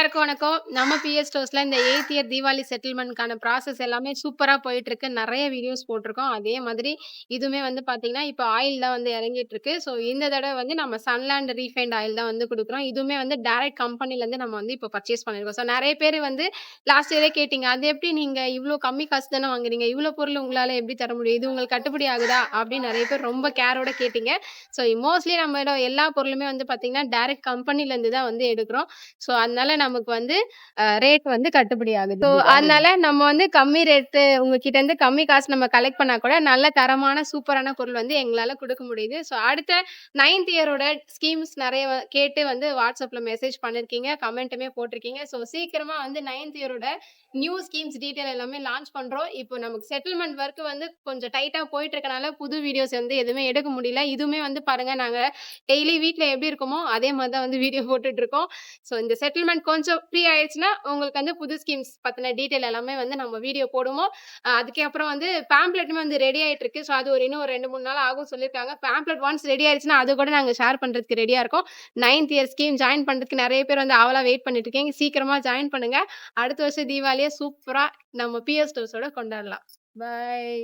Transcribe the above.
எல்லாருக்கும் வணக்கம். நம்ம பிஎஸ் ஸ்டோர்ஸ்ல இந்த எயித் இயர் தீபாவளி செட்டில்மெண்ட்க்கான ப்ராசஸ் எல்லாமே சூப்பரா போயிட்டுருக்கு. நிறைய வீடியோஸ் போட்டிருக்கோம். அதே மாதிரி இதுவுமே வந்து பாத்தீங்கன்னா இப்போ ஆயில் தான் வந்து இறங்கிட்டுருக்கு. ஸோ இந்த தடவை வந்து நம்ம சன்லேண்ட் ரீஃபைண்ட் ஆயில் தான் வந்து கொடுக்குறோம் இதுவுமே வந்து டைரக்ட் கம்பெனிலேருந்து நம்ம வந்து இப்போ பர்ச்சேஸ் பண்ணியிருக்கோம். ஸோ நிறைய பேர் வந்து லாஸ்ட் இயரே கேட்டீங்க. "அது எப்படி நீங்க இவ்வளோ கம்மி காசு தானே வாங்குறீங்க. இவ்வளோ பொருள் உங்களால எப்படி தர முடியும்? இது உங்களுக்கு கட்டுப்படி ஆகுதா?" அப்படின்னு நிறைய பேர் ரொம்ப கேரோட கேட்டீங்க. ஸோ மோஸ்ட்லி நம்ம எல்லா பொருளுமே வந்து பார்த்தீங்கன்னா, டைரக்ட் கம்பெனிலேருந்து தான் வந்து எடுக்கிறோம். ஸோ அதனால நமக்கு வந்து ரேட் வந்து கட்டுப்படி ஆகுது. ஸோ அதனால நம்ம வந்து கம்மி ரேட்டு உங்ககிட்டேருந்து கம்மி காசு நம்ம கலெக்ட் பண்ணா கூட நல்ல தரமான சூப்பரான பொருள் வந்து எங்களால குடுக்க முடியுது. ஸோ அடுத்த 9த் இயரோட ஸ்கீம்ஸ் நெறைய கேட்டு வந்து WhatsAppல மெசேஜ் பண்ணியிருக்கீங்க. கமெண்ட்டுமே போட்டிருக்கீங்க. ஸோ சீக்கிரமா வந்து 9த் இயரோட நியூ ஸ்கீம்ஸ் டீட்டெயில் எல்லாமே லான்ச் பண்றோம். இப்போ நமக்கு செட்டில்மெண்ட் ஒர்க் வந்து கொஞ்சம் டைட்டா போயிட்டு இருக்கனால புது வீடியோஸ் வந்து எதுவுமே எடுக்க முடியல. இதுவுமே வந்து பாருங்க நாங்க டெய்லி வீட்ல எப்படி இருக்கோமோ, அதே மாரி தான் வந்து வீடியோ போட்டுட்டுருக்கோம். ஸோ இந்த செட்டில்மெண்ட் கொஞ்சம் ஃப்ரீ ஆயிடுச்சுன்னா, உங்களுக்கு வந்து புது ஸ்கீம்ஸ் பத்தின டீட்டெயில் எல்லாமே வந்து நம்ம வீடியோ போடுவோம். அதுக்கப்புறம் வந்து பேம்ப்ளெட்டுமே வந்து ரெடி ஆயிட்டுருக்கு. ஸோ அது ஒரு இன்னும் ஒரு 2, 3 நாள் ஆகும் சொல்லியிருக்காங்க. பேம்ப்ளெட் ஒன்ஸ் ரெடி ஆயிடுச்சுன்னா அது கூட நாங்கள் ஷேர் பண்ணுறதுக்கு ரெடியாக இருக்கோம். நைன்த் இயர் ஸ்கீம் ஜாயின் பண்ணுறதுக்கு நிறைய பேர் வந்து அவளாக வெயிட் பண்ணிட்டு இருக்கீங்க. சீக்கிரமாக ஜாயின் பண்ணுங்க. அடுத்த வருஷம் தீபாவளியை சூப்பராக நம்ம பிஎஸ் ஸ்டோர்ஸோட கொண்டாடலாம். பாய்.